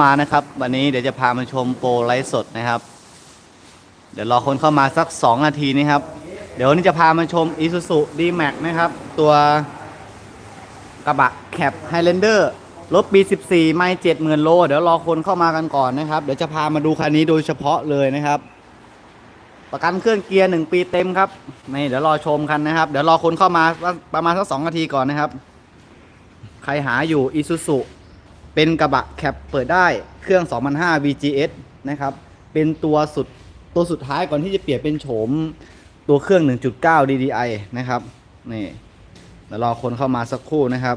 มานะครับ วันนี้เดี๋ยวจะพามาชมโปรไลฟ์สดนะครับ เดี๋ยวรอคนเข้ามาสัก 2 นาทีนี้ครับ เดี๋ยววันนี้จะพามาชม Isuzu D-Max นะครับ ตัวกระบะแคป Highlander รถปี 14 ไม่70,000 โล เดี๋ยวรอคนเข้ามากันก่อนนะครับ เดี๋ยวจะพามาดูคันนี้โดยเฉพาะเลยนะครับ ประกันเครื่องเกียร์ 1 ปีเต็มครับนี่เดี๋ยวรอชมกันนะครับ เดี๋ยวรอคนเข้ามาประมาณสัก 2 นาทีก่อนนะครับ ใครหาอยู่ Isuzu เป็นกระบะแคปเปิดได้เครื่อง 2005 VGS นะครับ เป็นตัวสุดตัวสุดท้ายก่อนที่จะเปลี่ยนเป็นโฉมตัวเครื่อง 1.9 DDI นะครับ นี่เดี๋ยวรอคนเข้ามาสักครู่นะครับ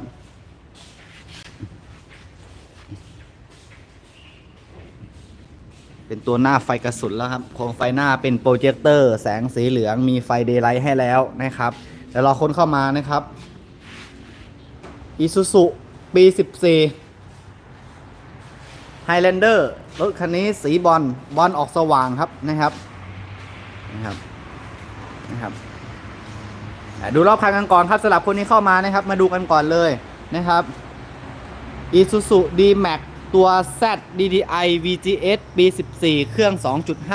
เป็นตัวหน้าไฟกระสุนแล้วครับ โครงไฟหน้าเป็นโปรเจคเตอร์แสงสีเหลืองมีไฟเดย์ไลท์ให้แล้วนะครับเดี๋ยวรอคนเข้ามานะครับ Isuzu ปี 14 Highlander รถคันนี้สีบอลบอลออกสว่างครับนะครับนะครับนะครับดูรอบคันกันก่อนครับสำหรับคนนี้เข้ามานะครับ มาดูกันก่อนเลยนะครับ Isuzu D-Max ตัว Z DDI VGS ปี 14 เครื่อง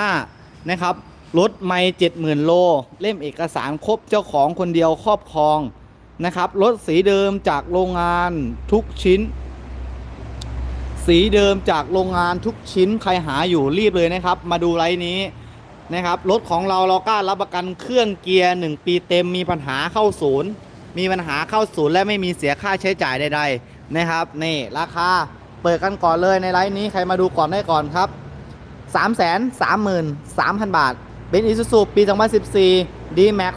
2.5 นะครับ รถไม่70,000 โล เล่มเอกสารครบเจ้าของคนเดียวครอบครองนะครับ รถสีเดิมจากโรงงานทุกชิ้น สีเดิมจากโรงงานทุกชิ้นใครหาอยู่รีบเลยนะครับ มาดูไลน์นี้นะครับรถของเราเรากล้ารับประกันเครื่องเกียร์ 1 ปีเต็มมีปัญหาเข้าศูนย์ มีปัญหาเข้าศูนย์และไม่มีเสียค่าใช้จ่ายใด ๆ นะครับ นี่ราคาเปิดกันก่อนเลยในไลน์นี้ใครมาดูก่อนได้ก่อนครับ 3 3 3 3 0 0 0 บาท เป็น Isuzu ปี 2014 D-Max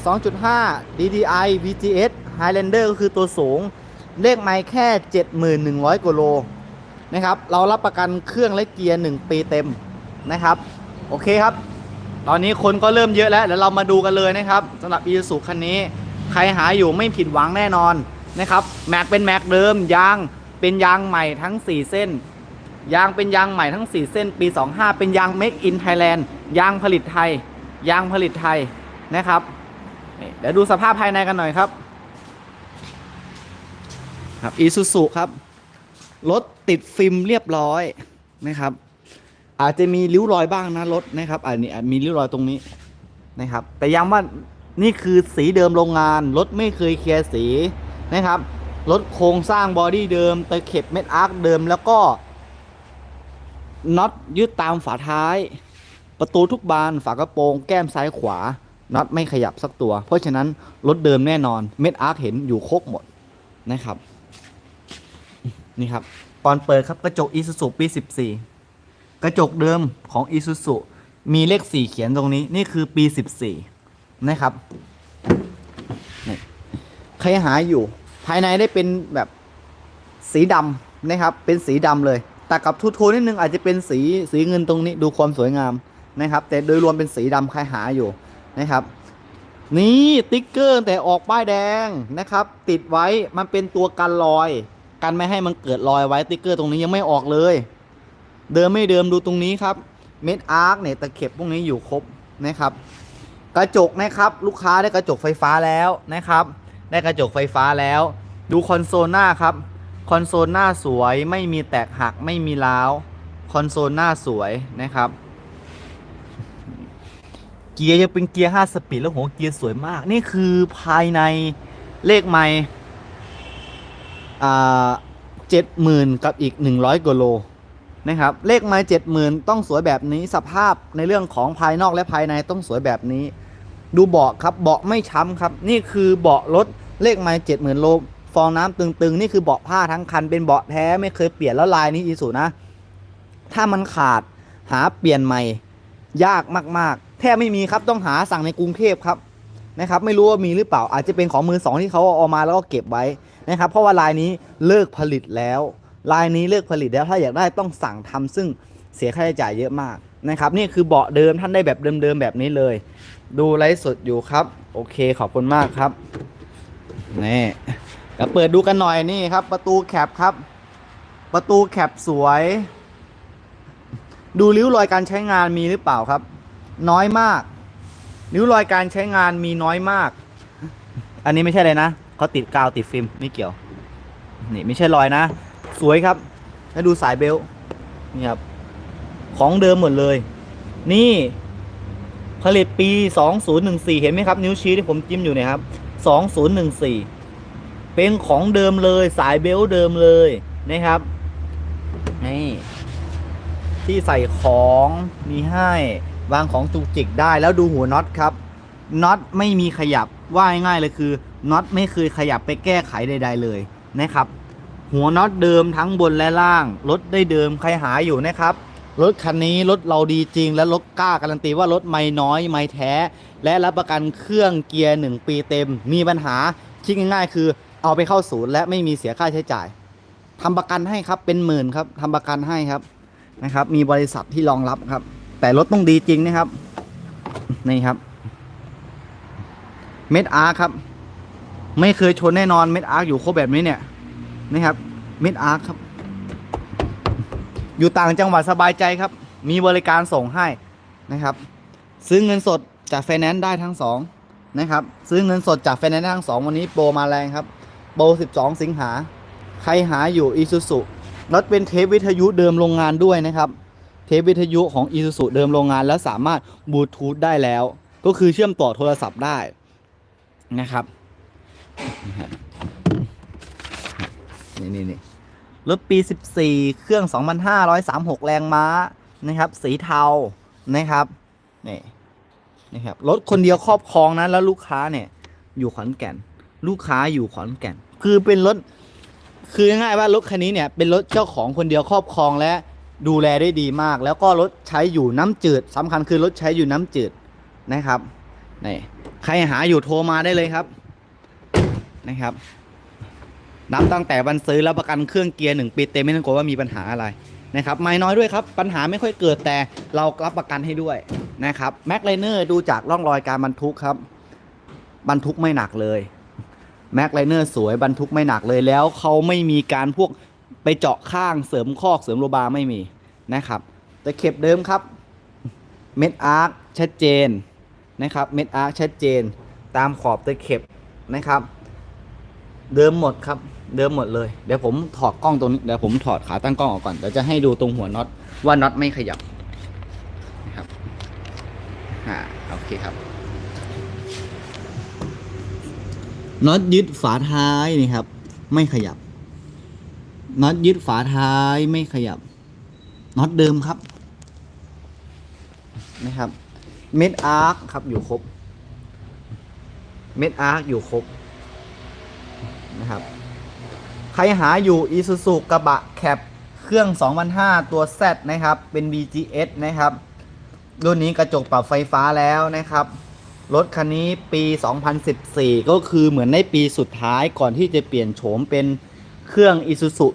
2.5 DDI VGS Highlander ก็คือตัวสูง เลขไม่แค่ 71,100กว่าโล นะครับ เรารับประกันเครื่องและเกียร์ 1 ปีเต็มนะครับ โอเคครับ ตอนนี้คนก็เริ่มเยอะแล้วเดี๋ยวเรามาดูกันเลยนะครับสำหรับ Isuzu คันนี้ ใครหาอยู่ไม่ผิดหวังแน่นอนนะครับแม็กเป็นแม็กเดิมยางเป็นยางใหม่ทั้ง 4 เส้น ยางเป็นยางใหม่ทั้ง 4 เส้น ปี 25 เป็นยาง Make in Thailand ยางผลิตไทย ยางผลิตไทยนะครับเดี๋ยวดูสภาพภายในกันหน่อยครับ ครับ Isuzu ครับ รถติดฟิล์มเรียบร้อยนะครับ อาจจะมีริ้วรอยบ้างนะรถนะครับอันนี้มีริ้วรอยตรงนี้นะครับ แต่ย้ำว่านี่คือสีเดิมโรงงานรถไม่เคยเคลียร์สีนะครับรถโครงสร้างบอดี้เดิมตะเข็บเม็ดอาร์คเดิมแล้วก็น็อตยึดตามฝาท้าย ประตูทุกบานฝากระโปรงแก้มซ้ายขวาน็อตไม่ขยับสักตัว เพราะฉะนั้นรถเดิมแน่นอนเม็ดอาร์คเห็นอยู่ครบหมดนะครับ นี่ครับตอนเปิดครับกระจก Isuzu ปี 14 กระจกเดิมของ Isuzu มีเลข 4 เขียนตรงนี้นี่คือปี 14 นะครับนี่ใครหาอยู่ ภายในได้เป็นแบบสีดำนะครับ เป็นสีดำเลยแต่กับทูโทนนิดนึงอาจจะเป็นสีสีเงินตรงนี้ดูความสวยงามนะครับ แต่โดยรวมเป็นสีดำใครหาอยู่นะครับ นี่ติ๊กเกอร์แต่ออกป้ายแดงนะครับ ติดไว้มันเป็นตัวกันรอย กันไม่ให้มันเกิดรอยไว้ติ๊กเกอร์ตรงนี้ยังไม่ออกเลย เดิมไม่เดิมดูตรงนี้ครับ เม็ดอาร์คเนี่ยตะเข็บพวกนี้อยู่ครบนะครับ กระจกนะครับลูกค้าได้กระจกไฟฟ้าแล้วนะครับ ได้กระจกไฟฟ้าแล้ว ดูคอนโซลหน้าครับ คอนโซลหน้าสวยไม่มีแตกหักไม่มีร้าวคอนโซลหน้าสวยนะครับเกียร์ยังเป็นเกียร์ 5 สปีดแล้วหัวเกียร์สวยมาก นี่คือภายในเลขไม่ เจ็ดหมื่นกับอีก100กว่าโลนะครับ เลขไม่เจ็ดหมื่นต้องสวยแบบนี้สภาพในเรื่องของภายนอกและภายในต้องสวยแบบนี้ ดูเบาะครับเบาะไม่ช้ำครับ นี่คือเบาะรถเลขไม่เจ็ดหมื่นโลฟองน้ำตึงๆ นี่คือเบาะผ้าทั้งคันเป็นเบาะแท้ไม่เคยเปลี่ยนแล้วลายนี้อีสุนะ ถ้ามันขาดหาเปลี่ยนใหม่ ยากมากๆ แทบไม่มีครับต้องหาสั่งในกรุงเทพครับนะครับ ไม่รู้ว่ามีหรือเปล่าอาจจะเป็นของมือสองที่เขาเอามาแล้วก็เก็บไว้ นะครับเพราะว่าลายนี้เลิกผลิตแล้ว ลายนี้เลิกผลิตแล้วถ้าอยากได้ต้องสั่งทำซึ่งเสียค่าใช้จ่ายเยอะมากนะครับนี่คือเบาะเดิมท่านได้แบบเดิมๆแบบนี้เลย ดูไลฟ์สดอยู่ครับ โอเคขอบคุณมากครับนี่เดี๋ยวเปิดดูกันหน่อยนี่ครับ ประตูแคปครับ ประตูแคปสวย ดูริ้วรอยการใช้งานมีหรือเปล่าครับ น้อยมากริ้วรอยการใช้งานมีน้อยมาก อันนี้ไม่ใช่เลยนะ เขาติดกาวติดฟิล์มไม่เกี่ยว นี่ไม่ใช่รอยนะ สวยครับ แล้วดูสายเบลต์นี่ครับ ของเดิมหมดเลย นี่ ผลิตปี 2014 เห็นไหมครับ นิ้วชี้ที่ผมจิ้มอยู่เนี่ยครับ 2014 เป็นของเดิมเลยสายเบลต์เดิมเลยนะครับ นี่ที่ใส่ของมีให้วางของจุกจิกได้แล้วดูหัวน็อตครับน็อตไม่มีขยับว่าง่ายๆเลยคือ น็อตไม่เคยขยับไปแก้ไขใด ๆ เลยนะครับ หัวน็อตเดิมทั้งบนและล่าง รถได้เดิมใครหาอยู่นะครับรถคันนี้รถเราดีจริง และรถกล้าการันตีว่ารถไม่น้อยไม่แท้ และรับประกันเครื่องเกียร์1ปีเต็ม มีปัญหาคิดง่ายๆ คือเอาไปเข้าศูนย์และไม่มีเสียค่าใช้จ่ายทำประกันให้ครับเป็นหมื่นครับทำประกันให้ครับนะครับ มีบริษัทที่รองรับครับ แต่รถต้องดีจริงนะครับนี่ครับเม็ดอาร์ครับ ไม่เคยชนแน่นอนเม็ดอาร์อยู่ครบแบบนี้เนี่ยนะครับเม็ดอาร์ครับ อยู่ต่างจังหวัดสบายใจครับ มีบริการส่งให้นะครับ ซื้อเงินสดจากไฟแนนซ์ได้ทั้งสองนะครับซื้อเงินสดจากไฟแนนซ์ได้ทั้งสองวันนี้โปรมาแรงครับโปร12 สิงหา ใครหาอยู่อีซูซุรถเป็นเทปวิทยุเดิมโรงงานด้วยนะครับ เทปวิทยุของอีซูซุเดิมโรงงานแล้วสามารถบลูทูธได้แล้ว ก็คือเชื่อมต่อโทรศัพท์ได้นะครับ นี่นี่นี่รถปี 14 เครื่อง 2,536 แรงม้านะครับ สีเทานะครับนี่นี่ครับรถคนเดียวครอบครองนะแล้วลูกค้าเนี่ย อยู่ขอนแก่น ลูกค้าอยู่ขอนแก่น คือเป็นรถคือง่ายว่ารถคันนี้เนี่ยเป็นรถเจ้าของคนเดียวครอบครองและดูแลได้ดีมาก แล้วก็รถใช้อยู่น้ำจืดสำคัญคือรถใช้อยู่น้ำจืดนะครับนี่ใครหาอยู่โทรมาได้เลยครับ นะครับ นับตั้งแต่วันซื้อแล้วประกันเครื่องเกียร์หนึ่งปีเต็มไม่ต้องกลัวว่ามีปัญหาอะไรนะครับไม่น้อยด้วยครับปัญหาไม่ค่อยเกิดแต่เรารับประกันให้ด้วยนะครับแม็กไลเนอร์ดูจากร่องรอยการบรรทุกครับ บรรทุกไม่หนักเลยแม็กไลเนอร์สวยบรรทุกไม่หนักเลยแล้วเขาไม่มีการพวกไปเจาะข้างเสริมคอกเสริมโลบาร์ไม่มีนะครับ แต่เข็บเดิมครับเม็ดอาร์คชัดเจนนะครับเม็ดอาร์คชัดเจน ตามขอบตะเข็บนะครับ เดิมหมดครับ เดิมหมดเลย เดี๋ยวผมถอดกล้องตรงนี้เดี๋ยวผมถอดขาตั้งกล้องออกก่อนเดี๋ยวจะให้ดูตรงหัวน็อตว่าน็อตไม่ขยับนะครับอ่าโอเคครับน็อตยึดฝาท้ายนี่ครับ ไม่ขยับน็อตยึดฝาท้ายไม่ขยับน็อตเดิมครับนะครับ เม็ดอาร์คครับอยู่ครบ เม็ดอาร์คอยู่ครบ นะครับ ใครหาอยู่อีซูซูกระบะแคปเครื่อง 2005 ตัว Z นะครับ เป็น VGS นะครับ รุ่นนี้กระจกปรับไฟฟ้าแล้วนะครับ รถคันนี้ปี 2014 ก็คือเหมือนในปีสุดท้ายก่อนที่จะเปลี่ยนโฉมเป็นเครื่อง Isuzu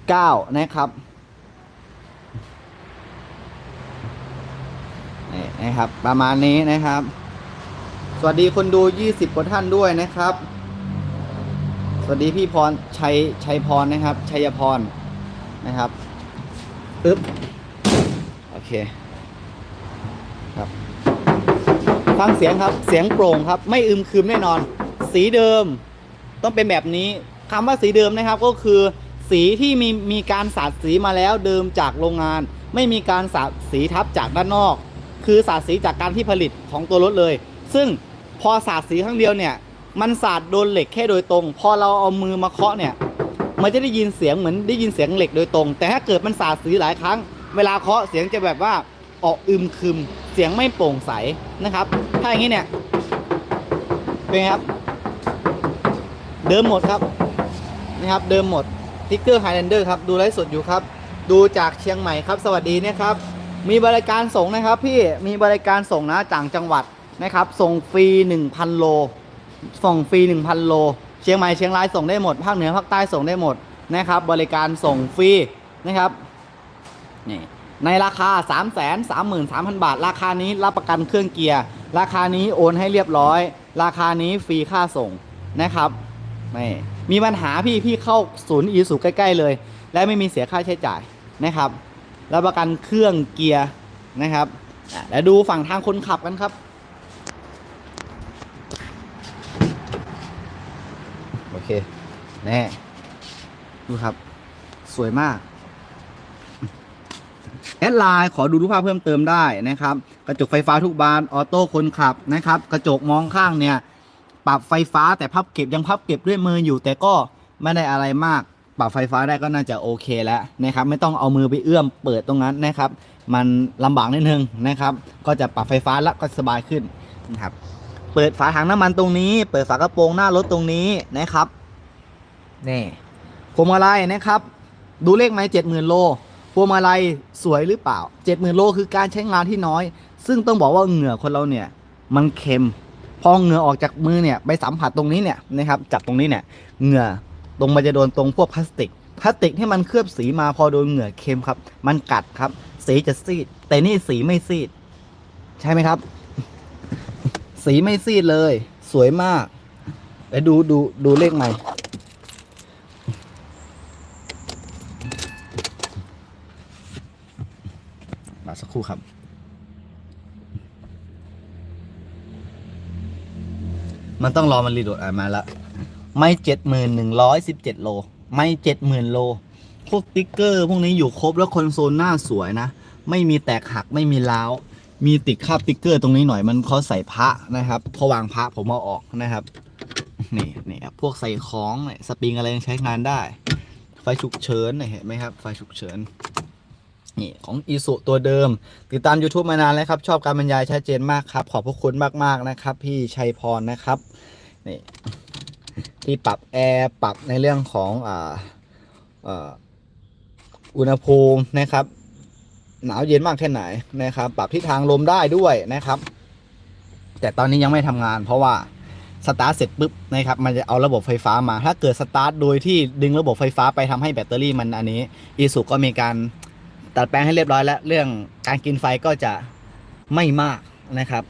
1.9 นะครับนี่นะครับ ประมาณนี้นะครับ สวัสดีคนดู 20กว่าท่านด้วยนะครับ วัสดีพี่พรชัยชัยพรนะครับ ชัยพรนะครับอึ๊บโอเคครับฟังเสียงครับเสียงโปร่งครับ ไม่อึมครึมแน่นอน สีเดิมต้องเป็นแบบนี้คำว่าสีเดิมนะครับก็คือ สีที่มีมีการสาดสีมาแล้วเดิมจากโรงงาน ไม่มีการสาดสีทับจากด้านนอก คือสาดสีจากการที่ผลิตของตัวรถเลย ซึ่งพอสาดสีครั้งเดียวเนี่ย มันสาดโดนเหล็กแค่โดยตรง พอเราเอามือมาเคาะเนี่ย มันจะได้ยินเสียงเหมือนได้ยินเสียงเหล็กโดยตรง แต่ถ้าเกิดมันสาดสีหลายครั้ง เวลาเคาะเสียงจะแบบว่าออกอึมครึม เสียงไม่โปร่งใสนะครับ ถ้าอย่างนี้เนี่ย เป็นครับ เดิมหมดครับ นะครับ เดิมหมดทิกเกอร์ไฮแลนเดอร์ครับ ดูไลฟ์สดอยู่ครับ ดูจากเชียงใหม่ครับ สวัสดีนะครับ มีบริการส่งนะครับ พี่ มีบริการส่งนะจากจังหวัดนะครับ ส่งฟรี 1,000 โล ส่งฟรี 1,000 โล เชียงใหม่เชียงรายส่งได้หมด ภาคเหนือภาคใต้ส่งได้หมดนะครับบริการส่งฟรีนะครับนี่ในราคา 3 3 3 3 0 0 0 บาท ราคานี้รับประกันเครื่องเกียร์ ราคานี้โอนให้เรียบร้อย ราคานี้ฟรีค่าส่งนะครับนี่มีปัญหาพี่พี่เข้าศูนย์อีสุใกล้ ๆ เลย และไม่มีเสียค่าใช้จ่ายนะครับรับประกันเครื่องเกียร์นะครับแล้วดูฝั่งทางคนขับกันครับ โอ เคแน่ดูครับ สวยมากแอดไลน์ขอดูรูปภาพเพิ่มเติมได้นะครับ กระจกไฟฟ้าทุกบานออโต้คนขับนะครับ กระจกมองข้างเนี่ย ปรับไฟฟ้าแต่พับเก็บยังพับเก็บด้วยมืออยู่ แต่ก็ไม่ได้อะไรมาก ปรับไฟฟ้าได้ก็น่าจะโอเคแล้วนะครับ ไม่ต้องเอามือไปเอื้อมเปิดตรงนั้นนะครับ มันลำบากนิดนึงนะครับ ก็จะปรับไฟฟ้าแล้วก็สบายขึ้นนะครับ เปิดฝาถังน้ำมันตรงนี้ เปิดฝากระโปรงหน้ารถตรงนี้นะครับ นี่พวงมาลัยนะครับ ดูเลขไหมเจ็ดหมื่นโลพวงมาลัยสวยหรือเปล่าเจ็ดหมื่นโลคือการใช้งานที่น้อย ซึ่งต้องบอกว่าเหงื่อคนเราเนี่ยมันเค็ม พอเหงื่อออกจากมือเนี่ยไปสัมผัสตรงนี้เนี่ยนะครับจับตรงนี้เนี่ยเหงื่อตรงมันจะโดนตรงพวกพลาสติกพลาสติกที่มันเคลือบสีมาพอโดนเหงื่อเค็มครับ มันกัดครับ สีจะซีด แต่นี่สีไม่ซีด ใช่ไหมครับ สีไม่ซีดเลย สวยมากไปดูดูดูเลขใหม่าสักครู่ครับมันต้องรอมันรีโหลดอะมาละไม่เจ็ดหมื่นหนึ่งร้อยสิบเจ็ดโล ไม่เจ็ดหมื่นโล พวกติ๊กเกอร์พวกนี้อยู่ครบแล้วคอนโซลหน้าสวยนะ ไม่มีแตกหักไม่มีล้าว มีติดคาบติ๊กเกอร์ตรงนี้หน่อยมันเขาใส่พระนะครับพอวางพระผมเอาออกนะครับ นี่นี่พวกใส่ของสปริงอะไรยังใช้งานได้ ไฟฉุกเฉินเห็นไหมครับ ไฟฉุกเฉิน นี่ของอีสุตัวเดิม ติดตาม YouTube มานานแล้วครับ ชอบการบรรยายชัดเจนมากครับ ขอบพระคุณมากๆนะครับ พี่ชัยพรนะครับนี่ที่ปรับแอร์ปรับในเรื่องของอ่าอ่าอุณหภูมินะครับ หนาวเย็นมากแค่ไหนนะครับ ปรับทิศทางลมได้ด้วยนะครับ แต่ตอนนี้ยังไม่ทำงาน เพราะว่าสตาร์ทเสร็จปุ๊บนะครับมันจะเอาระบบไฟฟ้ามา ถ้าเกิดสตาร์ทโดยที่ดึงระบบไฟฟ้าไปทำให้แบตเตอรี่มันอันนี้อีสุก็มีการ ตัดแปลงให้เรียบร้อยแล้ว เรื่องการกินไฟก็จะไม่มากนะครับ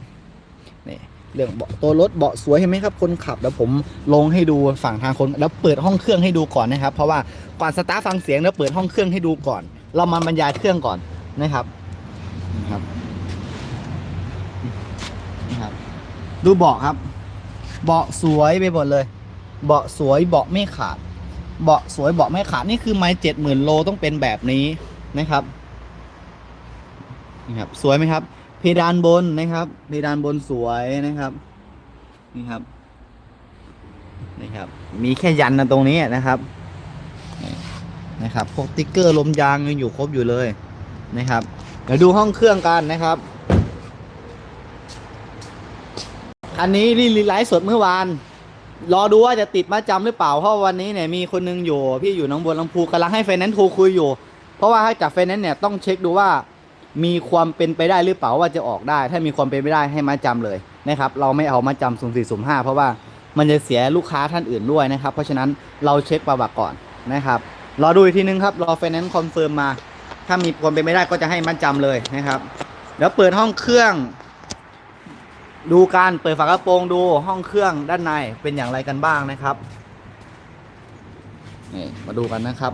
นี่เรื่องเบาะตัวรถเบาะสวยเห็นไหมครับ คนขับแล้วผมลงให้ดูฝั่งทางคนแล้วเปิดห้องเครื่องให้ดูก่อนนะครับ เพราะว่าก่อนสตาร์ทฟังเสียงแล้วเปิดห้องเครื่องให้ดูก่อน เรามาบรรยายเครื่องก่อนนะครับนะครับนะครับ ดูเบาะครับ เบาะสวยไปหมดเลย เบาะสวยเบาะไม่ขาด เบาะสวยเบาะไม่ขาดนี่คือไม้เจ็ดหมื่นโลต้องเป็นแบบนี้นะครับ นี่ครับสวยไหมครับ เพดานบนนะครับ เพดานบนสวยนะครับนี่ครับนี่ครับ มีแค่ยันนะตรงนี้นะครับนี่นะครับพวกติ๊กเกอร์ลมยางยังอยู่ครบอยู่เลยนะครับ เดี๋ยวดูห้องเครื่องกันนะครับคันนี้รีไลฟ์สดเมื่อวานรอดูว่าจะติดมาจำหรือเปล่าเพราะวันนี้เนี่ยมีคนนึงอยู่ พี่อยู่น้องบัวลำพูกำลังให้ไฟแนนซ์โทรคุยอยู่ เพราะว่าให้จากไฟแนนซ์เนี่ยต้องเช็คดูว่า มีความเป็นไปได้หรือเปล่าว่าจะออกได้ ถ้ามีความเป็นไปได้ให้มาจำเลยนะครับ เราไม่เอามาจำสุ่มสี่สุ่มห้าเพราะว่ามันจะเสียลูกค้าท่านอื่นด้วยนะครับ เพราะฉะนั้นเราเช็คประวัติก่อนนะครับรอดูอีกทีนึงครับรอไฟแนนซ์คอนเฟิร์มมา ถ้ามีความเป็นไปได้ก็จะให้มันจำเลยนะครับเดี๋ยวเปิดห้องเครื่อง ดูการเปิดฝากระโปรงดูห้องเครื่องด้านในเป็นอย่างไรกันบ้างนะครับนี่มาดูกันนะครับ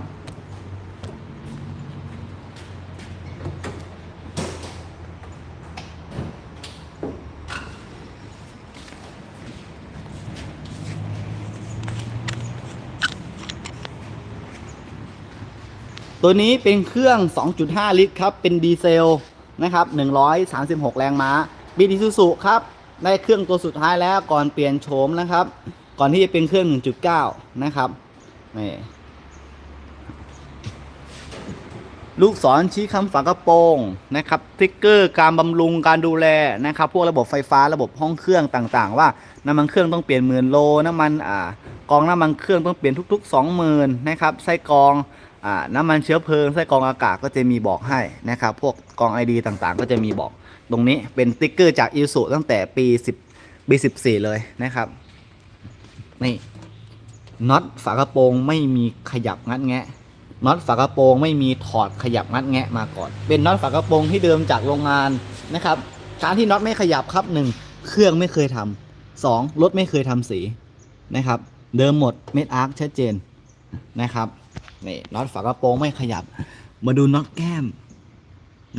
ตัวนี้เป็นเครื่อง 2.5 ลิตรครับ เป็นดีเซลนะครับ 136 แรงม้าบีดีซูซุครับ ได้เครื่องตัวสุดท้ายแล้วก่อนเปลี่ยนโฉมนะครับ ก่อนที่จะเป็นเครื่อง 1.9 นะครับนี่ลูกศรชี้คำฝากระโปรงนะครับทริกเกอร์การบำรุงการดูแลนะครับ พวกระบบไฟฟ้าระบบห้องเครื่องต่างๆ ว่าน้ำมันเครื่องต้องเปลี่ยนหมื่นโลน้ำมันอ่ากองน้ำมันเครื่องต้องเปลี่ยนทุก ๆ 20,000นะครับไส้กรอง น้ำมันเชื้อเพลิงไส้กรองอากาศก็จะมีบอกให้นะครับ พวกกอง ID ต่างๆ ก็จะมีบอก ตรงนี้เป็นติ๊กเกอร์จากอิสุตั้งแต่ปี 10 ปี 14 เลยนะครับ นี่น็อตฝากระโปรงไม่มีขยับงัดแงะน็อตฝากระโปรงไม่มีถอดขยับงัดแงะมาก่อน เป็นน็อตฝากระโปรงที่เดิมจากโรงงานนะครับการที่น็อตไม่ขยับครับหนึ่งเครื่องไม่เคยทำสองรถไม่เคยทำสีนะครับ เดิมหมดเม็ดอาร์คชัดเจนนะครับ นี่น็อตฝากระโปรงไม่ขยับ มาดูน็อตแก้ม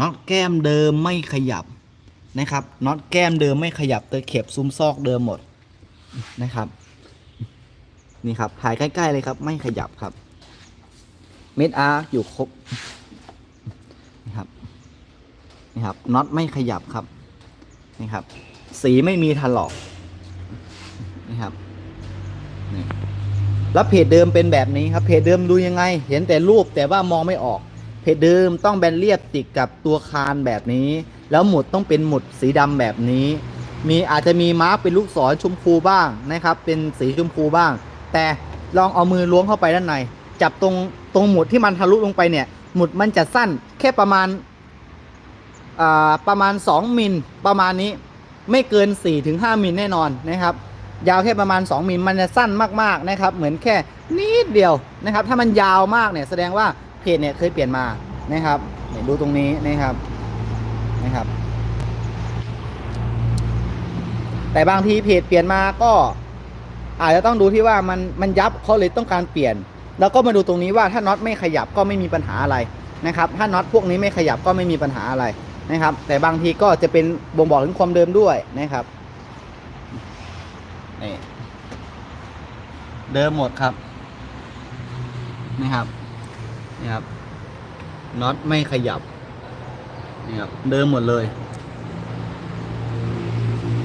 น็อตแก้มเดิมไม่ขยับนะครับน็อตแก้มเดิมไม่ขยับตะเข็บซุ้มซอกเดิมหมดนะครับนี่ครับถ่ายใกล้ๆเลยครับไม่ขยับครับ เม็ดอาร์อยู่ครบนะครับนี่ครับน็อตไม่ขยับครับนี่ครับ สีไม่มีถลอกนี่ครับนี่ แล้วเพจเดิมเป็นแบบนี้ครับเพจเดิมดูยังไง เห็นแต่รูปแต่ว่ามองไม่ออก เพจเดิมต้องแบนเรียบติดกับตัวคานแบบนี้ แล้วหมุดต้องเป็นหมุดสีดำแบบนี้ มีอาจจะมีมาร์กเป็นลูกศรชมพูบ้างนะครับ เป็นสีชมพูบ้าง แต่ลองเอามือล้วงเข้าไปด้านใน จับตรงตรงหมุดที่มันทะลุลงไปเนี่ยหมุดมันจะสั้นแค่ประมาณประมาณ 2 มิลประมาณนี้ไม่เกิน 4-5 มิลแน่นอนนะครับ ยาวแค่ประมาณ 2มิลมันจะสั้นมากๆนะครับ เหมือนแค่นิดเดียวนะครับ ถ้ามันยาวมากเนี่ยแสดงว่าเพจเนี่ยเคยเปลี่ยนมานะครับเนี่ยดูตรงนี้นะครับนะครับ แต่บางทีเพจเปลี่ยนมาก็อาจจะต้องดูที่ว่ามันมันยับเขาเลยต้องการเปลี่ยน แล้วก็มาดูตรงนี้ว่าถ้าน็อตไม่ขยับก็ไม่มีปัญหาอะไรนะครับ ถ้าน็อตพวกนี้ไม่ขยับก็ไม่มีปัญหาอะไรนะครับ แต่บางทีก็จะเป็นบ่งบอกถึงความเดิมด้วยนะครับ นี่เดิมหมดครับนะครับ นี่ครับน็อตไม่ขยับ นี่ครับ เดิมหมดเลย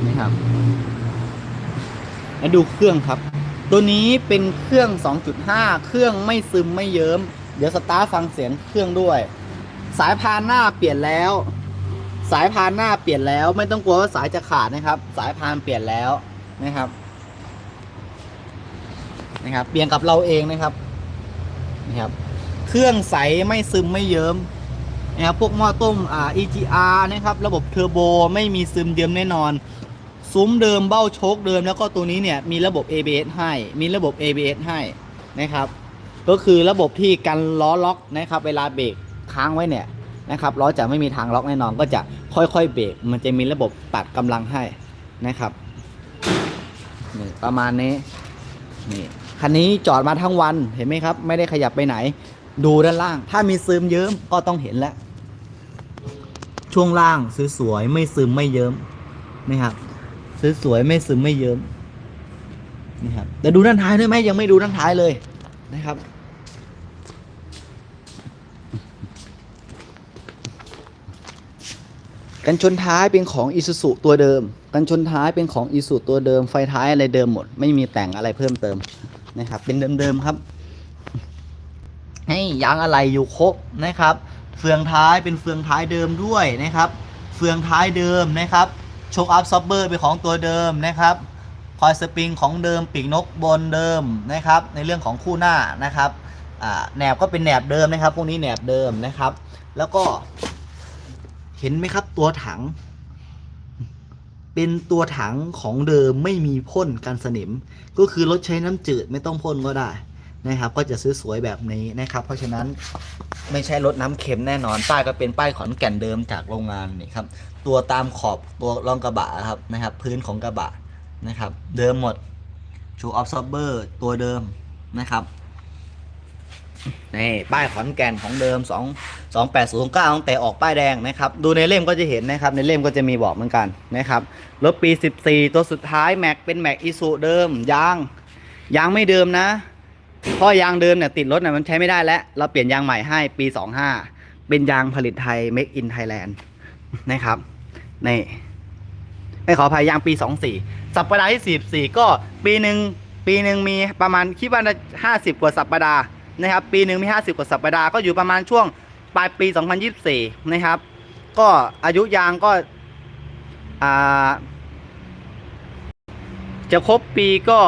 นี่ครับ แล้วดูเครื่องครับ ตัวนี้เป็นเครื่อง 2.5 เครื่องไม่ซึมไม่เยิ้ม เดี๋ยวสตาร์ฟังเสียงเครื่องด้วย สายพานหน้าเปลี่ยนแล้ว สายพานหน้าเปลี่ยนแล้ว ไม่ต้องกลัวว่าสายจะขาดนะครับ สายพานเปลี่ยนแล้วนะครับ นะครับเปลี่ยนกับเราเองนะครับนะครับเครื่องใสไม่ซึมไม่เยิ้มนะครับพวกหม้อต้มอ่า EGR นะครับระบบเทอร์โบไม่มีซึมเยิ้มแน่นอนซุ้มเดิมเบ้าโชคเดิมแล้วก็ตัวนี้เนี่ยมีระบบ ABS ให้มีระบบ ABS ให้นะครับ ก็คือระบบที่กันล้อล็อกนะครับ เวลาเบรกค้างไว้เนี่ยนะครับล้อจะไม่มีทางล็อกแน่นอนก็จะค่อยๆเบรกมันจะมีระบบตัดกำลังให้นะครับนี่ประมาณนี้นี่ คันนี้จอดมาทั้งวันเห็นไหมครับ ไม่ได้ขยับไปไหน ดูด้านล่าง ถ้ามีซึมเยิ้มก็ต้องเห็นแล้ว ช่วงล่างสวยๆไม่ซึมไม่เยิ้มนะครับสวยๆไม่ซึมไม่เยิ้มนี่ครับแต่ดูด้านท้ายด้วยไหมยังไม่ดูด้านท้ายเลยนะครับกันชนท้ายเป็นของ i s u z u ตัวเดิม กันชนท้ายเป็นของ i s u ตัวเดิม ไฟท้ายอะไรเดิมหมด ไม่มีแต่งอะไรเพิ่มเติม นะครับ เป็นเดิมๆครับ ให้ยางอะไรอยู่ครบนะครับ เฟืองท้ายเป็นเฟืองท้ายเดิมด้วยนะครับ เฟืองท้ายเดิมนะครับโชคอัพซอบเบอร์เป็นของตัวเดิมนะครับคอยสปริงของเดิมปีกนกบนเดิมนะครับ ในเรื่องของคู่หน้านะครับแหนบก็เป็นแหนบเดิมนะครับ พวกนี้แหนบเดิมนะครับ แล้วก็เห็นไหมครับตัวถัง เป็นตัวถังของเดิมไม่มีพ่นกันสนิม ก็คือรถใช้น้ำจืดไม่ต้องพ่นก็ได้นะครับ ก็จะซื้อสวยแบบนี้นะครับ เพราะฉะนั้นไม่ใช่รถน้ำเค็มแน่นอน ป้ายก็เป็นป้ายขอนแก่นเดิมจากโรงงานนี่ครับ ตัวตามขอบตัวรองกระบะครับนะครับ พื้นของกระบะนะครับ เดิมหมดชูออฟซอบเบอร์ตัวเดิมนะครับ นี่ป้ายขอนแก่นของเดิม 2 2 8 0 9ตั้งแต่ออกป้ายแดงนะครับ ดูในเล่มก็จะเห็นนะครับ ในเล่มก็จะมีบอกเหมือนกันนะครับรถปี 14 ตัวสุดท้ายแม็กเป็นแม็กอีซูเดิมยางยางไม่เดิมนะเพราะยางเดิมเนี่ยติดรถเนี่ยมันใช้ไม่ได้แล้ว เราเปลี่ยนยางใหม่ให้ปี 25 เป็นยางผลิตไทย Make in Thailand นะครับนี่ให้ขออภัยยางปี 24 สัปดาห์ที่ 44 ก็ปีหนึ่งปีหนึ่งมีประมาณคิดว่าห้าสิบกว่าสัปดาห์ นะครับปีหนึ่งมี 50 กว่าสัปดาห์ก็อยู่ประมาณช่วงปลายปี 2024 นะครับ ก็อายุยางก็จะครบปีก็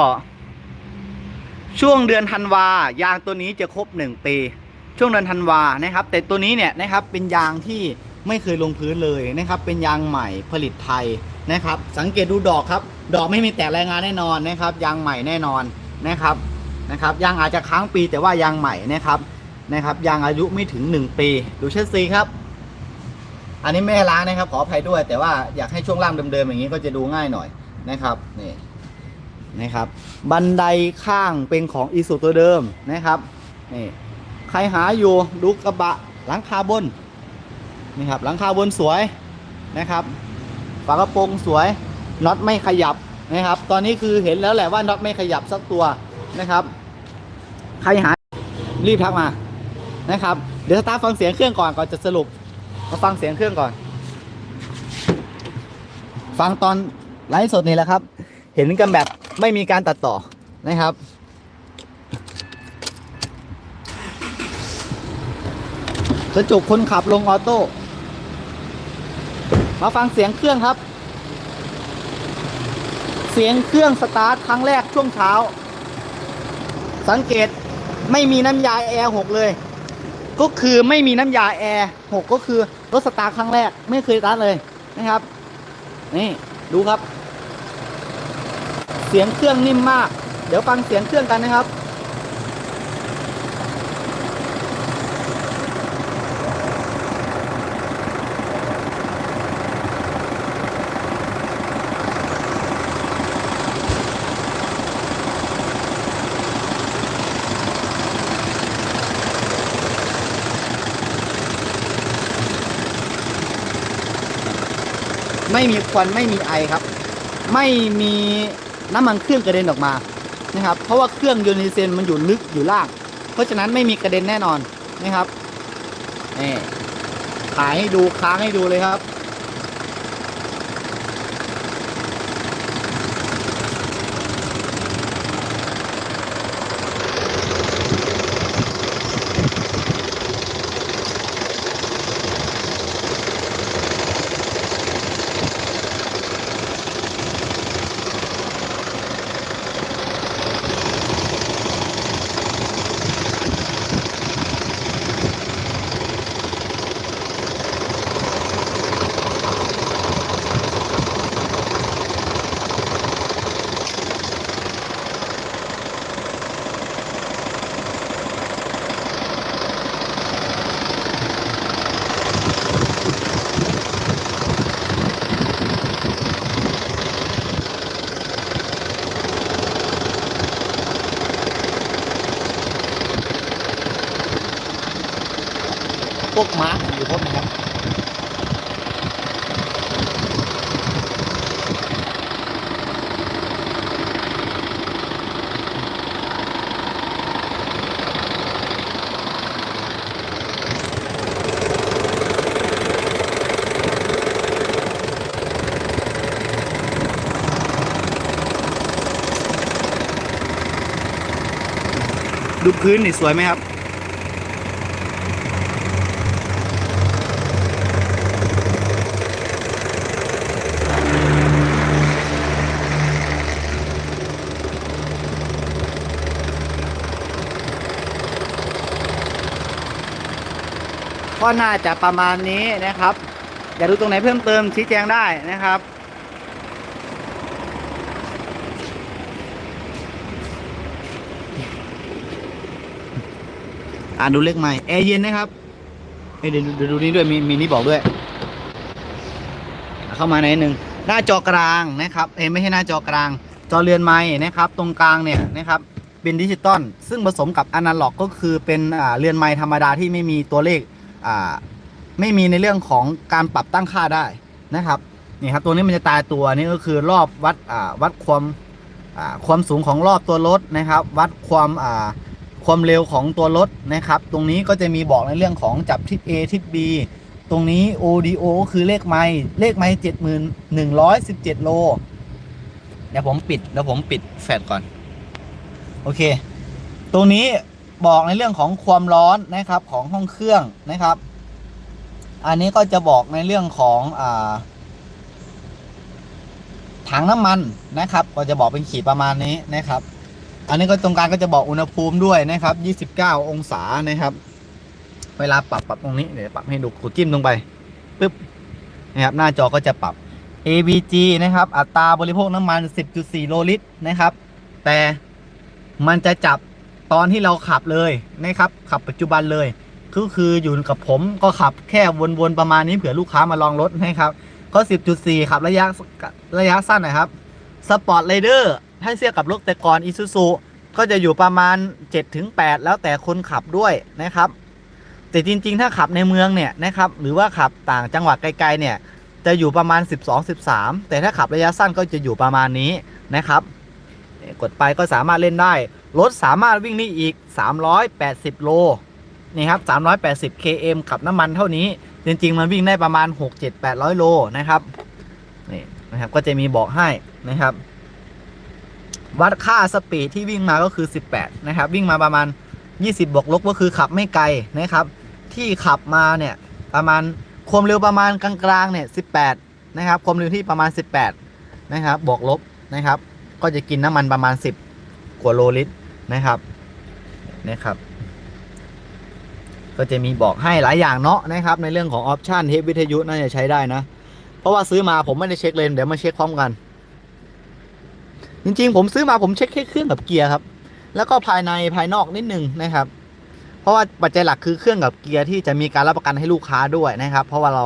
ช่วงเดือนธันวายางตัวนี้จะครบ 1 ปี ช่วงเดือนธันวานะครับ แต่ตัวนี้เนี่ยนะครับเป็นยางที่ไม่เคยลงพื้นเลยนะครับ เป็นยางใหม่ผลิตไทยนะครับ สังเกตดูดอกครับ ดอกไม่มีแตกรายงานแน่นอนนะครับ ยางใหม่แน่นอนนะครับ นะครับยางอาจจะค้างปีแต่ว่ายางใหม่นะครับนะครับยางอายุไม่ถึง 1 ปี ดูเชสซีครับ อันนี้ไม่ล้างนะครับ ขออภัยด้วย แต่ว่าอยากให้ช่วงล่างเดิมๆอย่างนี้ก็จะดูง่ายหน่อยนะครับนี่นะครับ บันไดข้างเป็นของอีสุตัวเดิมนะครับนี่ใครหาอยู่ดูกระบะหลังคาบนนี่ครับหลังคาบนสวยนะครับฝากระโปรงสวยน็อตไม่ขยับนะครับ ตอนนี้คือเห็นแล้วแหละว่าน็อตไม่ขยับสักตัวนะครับ ใครหารีบทักมานะครับ เดี๋ยวสตาร์ทฟังเสียงเครื่องก่อนก่อนจะสรุปมาฟังเสียงเครื่องก่อน ฟังตอนไลฟ์สดนี่แหละครับ เห็นกันแบบไม่มีการตัดต่อนะครับกระจกคนขับลงออโต้ มาฟังเสียงเครื่องครับ เสียงเครื่องสตาร์ทครั้งแรกช่วงเช้า สังเกต ไม่มีน้ำยาแอร์หกเลย ก็คือไม่มีน้ำยาแอร์หกก็คือรถสตาร์ทครั้งแรก ไม่เคยสตาร์ทเลยนะครับ นี่ดูครับ เสียงเครื่องนิ่มมาก เดี๋ยวฟังเสียงเครื่องกันนะครับ ไม่มีควันไม่มีไอครับ ไม่มีน้ำมันเครื่องกระเด็นออกมานะครับ เพราะว่าเครื่องยูนิเซนมันอยู่ลึกอยู่ล่าง เพราะฉะนั้นไม่มีกระเด็นแน่นอนนะครับนี่ขายให้ดูค้างให้ดูเลยครับ กมากอยู่พวกนะครับดูพื้นนี่สวยไหมครับ ก็น่าจะประมาณนี้นะครับอยากดูตรงไหนเพิ่มเติมชี้แจงได้นะครับ อ่านดูเลขใหม่แอร์เย็นนะครับเดี๋ยวดูดูนี่ด้วยมีมีนี่บอกด้วย เข้ามาในหนึ่งหน้าจอกลางนะครับเอ้ไม่ใช่หน้าจอกลาง จอเรือนไม้นะครับ ตรงกลางเนี่ยนะครับเป็นดิจิตอลซึ่งผสมกับอนาล็อกก็คือเป็นอ่าเรือนไม้ธรรมดาที่ไม่มีตัวเลข ไม่มีในเรื่องของการปรับตั้งค่าได้นะครับนี่ครับตัวนี้มันจะตายตัวนี่ก็คือรอบวัดวัดความความสูงของรอบตัวรถนะครับ วัดความความเร็วของตัวรถนะครับ ตรงนี้ก็จะมีบอกในเรื่องของจับทิศ A ทิศ B ตรงนี้ ODO ก็คือเลขไม้เลขไม้เจ็ดหมื่นหนึ่งร้อยสิบเจ็ดโลเดี๋ยวผมปิดเดี๋ยวผมปิดแฟลชก่อน โอเค ตรงนี้ บอกในเรื่องของความร้อนนะครับของห้องเครื่องนะครับ อันนี้ก็จะบอกในเรื่องของอ่าถังน้ำมันนะครับ ก็จะบอกเป็นขีดประมาณนี้นะครับ อันนี้ก็ตรงกลางก็จะบอกอุณหภูมิด้วยนะครับ 29 องศานะครับ เวลาปรับปรับตรงนี้เดี๋ยวปรับให้ดูกดจิ้มลงไปปึ๊บนะครับหน้าจอก็จะปรับ ABG นะครับ อัตราบริโภคน้ำมัน 10.4 โลลิตรนะครับ แต่มันจะจับ ตอนที่เราขับเลยนะครับ ขับปัจจุบันเลยก็คืออยู่กับผมก็ขับแค่วนๆประมาณนี้เผื่อลูกค้ามาลองรถนะครับก็10.4ขับระยะระยะสั้นนะครับสปอร์ตไรเดอร์ถ้าเทียบกับรถแต่ก่อนอีซูซูก็จะอยู่ประมาณ 7-8 แล้วแต่คนขับด้วยนะครับ แต่จริง ๆ ถ้าขับในเมืองเนี่ยนะครับหรือว่าขับต่างจังหวัดไกลๆเนี่ยจะอยู่ประมาณ 12-13 แต่ถ้าขับระยะสั้นก็จะอยู่ประมาณนี้นะครับ กดไปก็สามารถเล่นได้ รถสามารถวิ่งได้อีก 380 โล นี่ครับ 380 km กับน้ำมันเท่านี้ จริง ๆ มันวิ่งได้ประมาณ 6-7-800 โลนะครับ นี่นะครับ ก็จะมีบอกให้นะครับ วัดค่าสปีดที่วิ่งมาก็คือ 18 นะครับ วิ่งมาประมาณ 20 บวกลบก็คือขับไม่ไกลนะครับ ที่ขับมาเนี่ยประมาณความเร็วประมาณกลางๆเนี่ย 18 นะครับ ความเร็วที่ประมาณ 18 นะครับ บวกลบนะครับ ก็จะกินน้ำมันประมาณ 10 กว่าโลลิตร นะครับนะครับ ก็จะมีบอกให้หลายอย่างเนาะนะครับ ในเรื่องของออปชันเทปวิทยุน่าจะใช้ได้นะ เพราะว่าซื้อมาผมไม่ได้เช็คเลยเดี๋ยวมาเช็คพร้อมกัน จริงๆ ผมซื้อมาผมเช็คแค่เครื่องกับเกียร์ครับ แล้วก็ภายในภายนอกนิดนึงนะครับ เพราะว่าปัจจัยหลักคือเครื่องกับเกียร์ที่จะมีการรับประกันให้ลูกค้าด้วยนะครับ เพราะว่าเรา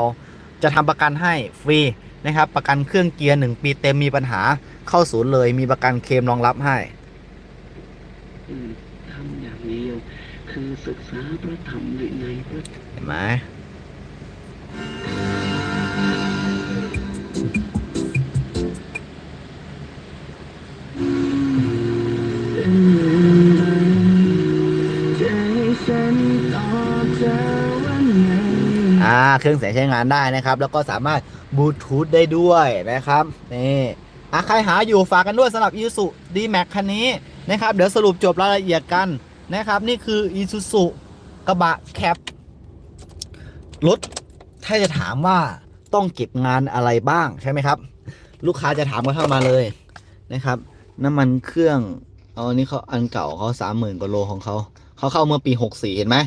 จะทำประกันให้ฟรีนะครับ ประกันเครื่องเกียร์หนึ่งปีเต็มมีปัญหาเข้าศูนย์เลย มีประกันเคลมรองรับให้ อืมทำอย่างเดียว คือศึกษาพระธรรมวินัยพระเห็นไหมอ่าเครื่องเสียงใช้งานได้นะครับ แล้วก็สามารถบลูทูธได้ด้วยนะครับ นี่อะใครหาอยู่ฝากกันด้วยสำหรับ Isuzu D-Max คันนี้ นะครับ เดี๋ยวสรุปจบรายละเอียดกันนะครับ นี่คือ Isuzu กระบะแคปรถถ้าจะถามว่าต้องเก็บงานอะไรบ้างใช่ไหมครับ ลูกค้าจะถามกันเข้ามาเลยนะครับ น้ำมันเครื่องเอาอันนี้เขาอันเก่าเขาสามหมื่นกว่าโลของเขาเขาเข้าเมื่อปี64เห็นไหม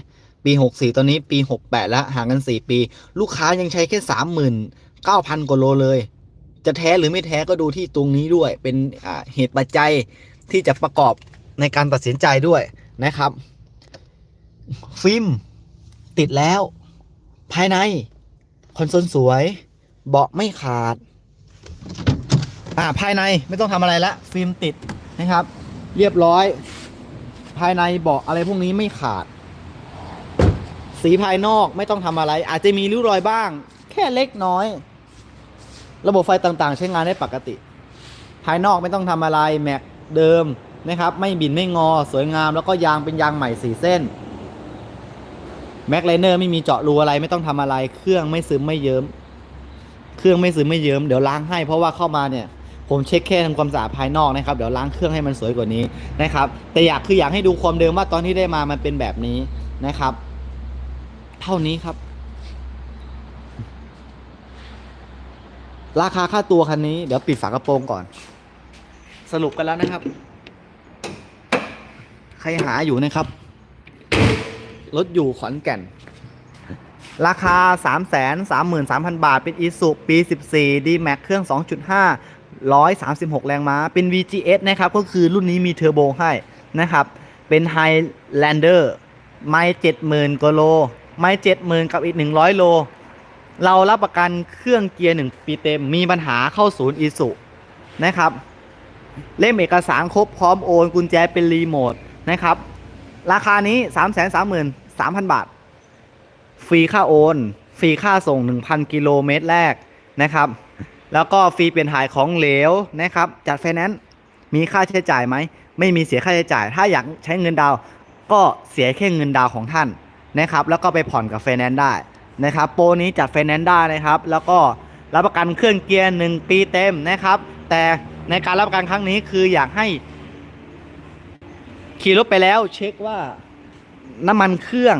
ปี64ตอนนี้ปี68แปดแล้วห่างกัน4ปี ลูกค้ายังใช้แค่39,000กว่าโลเลย จะแท้หรือไม่แท้ก็ดูที่ตรงนี้ด้วยเป็นเหตุปัจจัย ที่จะประกอบในการตัดสินใจด้วยนะครับ ฟิล์มติดแล้ว ภายใน คอนโซลสวย เบาะไม่ขาด อ่าภายในไม่ต้องทำอะไรละฟิล์มติดนะครับ เรียบร้อย ภายในเบาะอะไรพวกนี้ไม่ขาด สีภายนอกไม่ต้องทำอะไร อาจจะมีริ้วรอยบ้าง แค่เล็กน้อย ระบบไฟต่างๆ ใช้งานได้ปกติ ภายนอกไม่ต้องทำอะไรแม็ก เดิมนะครับไม่บินไม่งอสวยงาม แล้วก็ยางเป็นยางใหม่สีเส้นแม็กไลเนอร์ไม่มีเจาะรูอะไรไม่ต้องทำอะไร เครื่องไม่ซึมไม่เยิ้มเครื่องไม่ซึมไม่เยิ้มเดี๋ยวล้างให้เพราะว่าเข้ามาเนี่ยผมเช็คแค่ทำความสะอาดภายนอกนะครับเดี๋ยวล้างเครื่องให้มันสวยกว่านี้นะครับ แต่อยากคืออยากให้ดูความเดิมว่าตอนที่ได้มามันเป็นแบบนี้นะครับ เท่านี้ครับ ราคาค่าตัวคันนี้เดี๋ยวปิดฝากระโปรงก่อน สรุปกันแล้วนะครับ ใครหาอยู่นะครับ รถอยู่ขอนแก่น ราคา 3 3 3 3 0 0 0 บาท เป็น i s u ปี 14 D Max เครื่อง 2.5 136 แรงม้า เป็น VGS นะครับ ก็คือรุ่นนี้มีเทอร์โบให้นะครับ เป็น Highlander ไม่70,000กว่าโล ไม่70,000 กับอีก 100 โล เรารับประกันเครื่องเกียร์ 1 ปีเต็ม มีปัญหาเข้าศูนย์ i s u นะครับ เล่มเอกสารครบพร้อมโอน กุญแจเป็นรีโมทนะครับ ราคานี้ 3 3 3 3 0 0 0 บาท ฟรีค่าโอน ฟรีค่าส่ง 1,000 กิโลเมตรแรกนะครับ แล้วก็ฟรีเปลี่ยนถ่ายของเหลวนะครับ จัดไฟแนนซ์มีค่าใช้จ่ายไหม ไม่มีเสียค่าใช้จ่าย ถ้าอยากใช้เงินดาวก็เสียแค่เงินดาวของท่านนะครับ แล้วก็ไปผ่อนกับไฟแนนซ์ได้นะครับ โปรนี้จัดไฟแนนซ์ได้นะครับ แล้วก็รับประกันเครื่องเกียร์ 1 ปีเต็มนะครับ แต่ ในการรับประกันครั้งนี้คืออยากให้ ขี่รถไปแล้ว เช็คว่าน้ำมันเครื่อง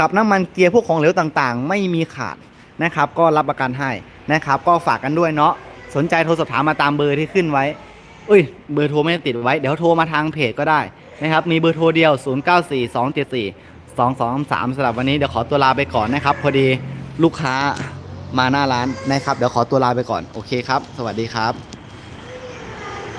กับน้ำมันเกียร์พวกของเหลวต่างๆ ไม่มีขาดนะครับ ก็รับประกันให้นะครับ ก็ฝากกันด้วยเนาะสนใจโทรสอบถามมาตามเบอร์ที่ขึ้นไว้อุ้ยเบอร์โทรไม่ได้ติดไว้ เดี๋ยวโทรมาทางเพจก็ได้นะครับ มีเบอร์โทรเดียว 0942742223สำหรับวันนี้เดี๋ยวขอตัวลาไปก่อนนะครับ พอดีลูกค้ามาหน้าร้านนะครับ เดี๋ยวขอตัวลาไปก่อน โอเคครับ สวัสดีครับ